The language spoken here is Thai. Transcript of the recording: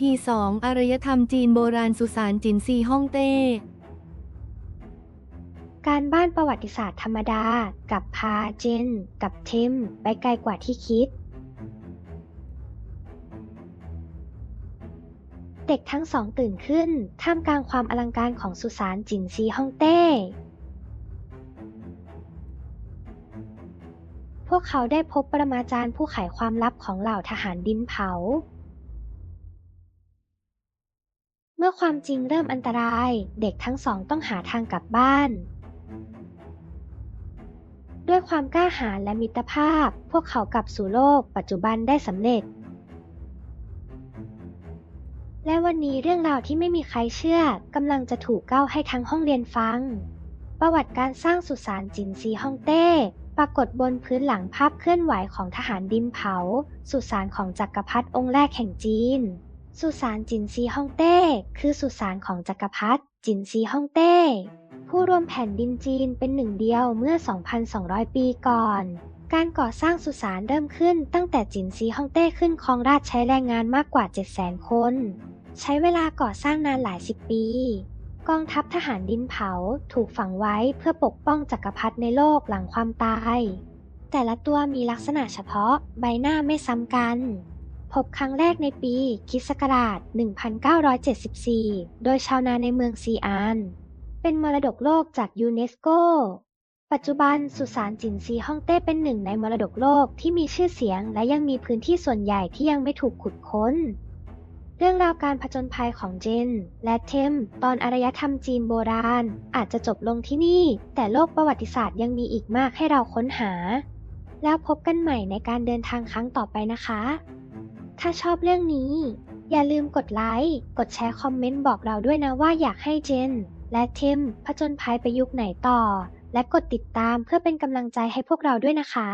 EP 2อารยธรรมจีนโบราณสุสานจินซีฮ่องเต้ การบ้านประวัติศาสตร์ธรรมดา กับพาเจน กับเทมไปไกลกว่าที่คิด เด็กทั้งสองตื่นขึ้น ท่ามกลางความอลังการของสุสานจินซีฮ่องเต้ พวกเขาได้พบปรมาจารย์ผู้ไขความลับของเหล่าทหารดินเผา เมื่อความจริงเริ่มอันตราย เด็กทั้งสองต้องหาทางกลับบ้าน ด้วยความกล้าหาญและมิตรภาพ พวกเขากลับสู่โลกปัจจุบันได้สำเร็จ และวันนี้เรื่องราวที่ไม่มีใครเชื่อกำลังจะถูกเล่าให้ทั้งห้องเรียนฟัง ประวัติการสร้างสุสานจินซีฮ่องเต้ ปรากฏบนพื้นหลังภาพเคลื่อนไหวของทหารดินเผา สุสานของจักรพรรดิองค์แรกแห่งจีน สุสานจินซีฮ่องเต้ คือสุสานของจักรพรรดิจินซีฮ่องเต้ ผู้รวมแผ่นดินจีนเป็นหนึ่งเดียวเมื่อ 2,200 ปีก่อน การก่อสร้างสุสานเริ่มขึ้นตั้งแต่จินซีฮ่องเต้ขึ้นครองราชใช้แรงงานมากกว่า 700,000 คน ใช้เวลาก่อสร้างนานหลายสิบปี กองทัพทหารดินเผาถูกฝังไว้เพื่อปกป้องจักรพรรดิในโลกหลังความตาย แต่ละตัวมีลักษณะเฉพาะใบหน้าไม่ซ้ำกัน พบครั้งแรกในปีคริสต์ศักราช1974 โดยชาวนาในเมืองซีอาน เป็นมรดกโลกจากยูเนสโก ปัจจุบันสุสานจินซีฮ่องเต้เป็นหนึ่งในมรดกโลกที่มีชื่อเสียง และยังมีพื้นที่ส่วนใหญ่ที่ยังไม่ถูกขุดค้น เรื่องราวการผจญภัยของเจน และเทม ตอนอารยธรรมจีนโบราณ อาจจะจบลงที่นี่ แต่โลกประวัติศาสตร์ยังมีอีกมากให้เราค้นหา แล้วพบกันใหม่ในการเดินทางครั้งต่อไปนะคะ ถ้าชอบเรื่องนี้ อย่าลืมกดไลค์ กดแชร์คอมเมนต์บอกเราด้วยนะว่าอยากให้เจน และเทมผจญภัยไปยุคไหนต่อ และกดติดตามเพื่อเป็นกำลังใจให้พวกเราด้วยนะคะ